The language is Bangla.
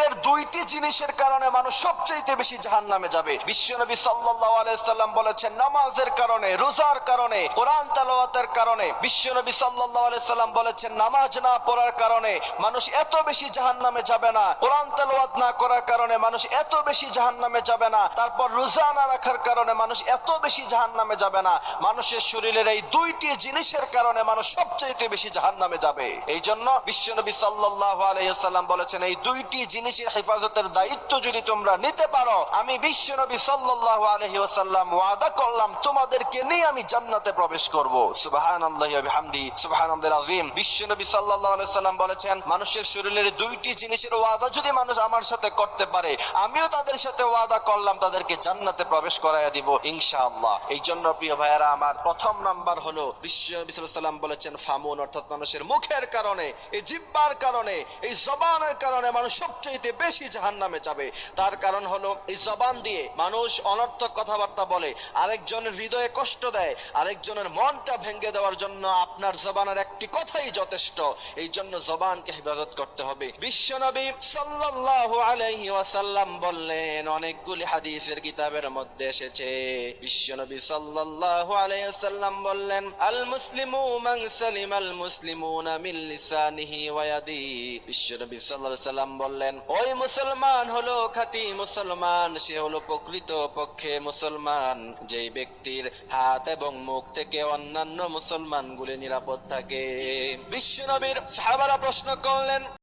শরীরের দুইটি জিনিসের কারণে মানুষ সবচেয়ে বেশি জাহান নামে যাবে। বিশ্বনবী সাল্লাল্লাহু আলাইহি সাল্লাম বলেছেন, নামাজের কারণে, রোজার কারণে, কোরআন তেলাওয়াতের কারণে। বিশ্বনবী সাল্লাল্লাহু আলাইহি সাল্লাম বলেছেন, নামাজ না পড়ার কারণে মানুষ এত বেশি জাহান নামে যাবে না। কোরআন তেলাওয়াত না করার কারণে মানুষ এত বেশি জাহান নামে যাবে না। তারপর রোজা না রাখার কারণে মানুষ এত বেশি জাহান নামে যাবে না। মানুষের শরীরের এই দুইটি জিনিসের কারণে মানুষ সবচেয়ে বেশি জাহান নামে যাবে। এই জন্য বিশ্বনবী সাল্লাল্লাহু আলাইহি সাল্লাম বলেছেন, এই দুইটি জিনিসের হেফাজতের দায়িত্ব যদি তোমরা নিতে পারো, আমি বিশ্বনবী সাল্লাল্লাহু আলাইহি ওয়াসাল্লাম ওয়াদা করলাম, তোমাদেরকে নিয়ে আমি জান্নাতে প্রবেশ করব। সুবহানাল্লাহিল আযীম। বিশ্বনবী সাল্লাল্লাহু আলাইহি সাল্লাম বলেছেন, মানুষের শরীরের দুইটি জিনিসের ওয়াদা যদি মানুষ আমার সাথে করতে পারে, আমিও তাদের সাথে ওয়াদা করলাম, তাদেরকে জান্নাতে প্রবেশ করাইয়া দিব ইনশাআল্লাহ। এই জন্য প্রিয় ভাইয়েরা, আমার প্রথম নাম্বার হলো আলাইহি সাল্লাম বলেছেন, ফামুন অর্থাৎ মানুষের মুখের কারণে, এই জিব্বার কারণে, এই জবানের কারণে মানুষ সবচেয়ে বেশি জাহান্নামে যাবে। তার কারণ হলো, এই জবান দিয়ে মানুষ অনর্থক কথাবার্তা বলে। আরেকজনের হৃদয়ে কষ্ট দেয়, আরেকজনের মনটা ভেঙে দেওয়ার জন্য আপনার জবানের একটি কথাই যথেষ্ট। এই জন্য জবানকে হেফাজত করতে হবে। বিশ্বনবী সাল্লাল্লাহু আলাইহি ওয়াসাল্লাম বললেন, অনেকগুলি হাদিসের কিতাবের মধ্যে এসেছে। বিশ্বনবী সাল্লাল্লাহু আলাইহি ওয়াসাল্লাম বললেন আল মুসলিমু মান সালিমাল মুসলিমুনা মিন লিসানিহি ওয়া বিশ্বনবী সাল্লাল্লাহু আলাইহি সাল্লাম বললেন, ওই মুসলমান হলো খাঁটি মুসলমান, সে হলো প্রকৃত পক্ষে মুসলমান। যেই ব্যক্তির হাত এবং মুখ থেকে অন্যান্য মুসলমানগুলি নিরাপদ থাকে। বিশ্বনবীর সাহাবারা প্রশ্ন করলেন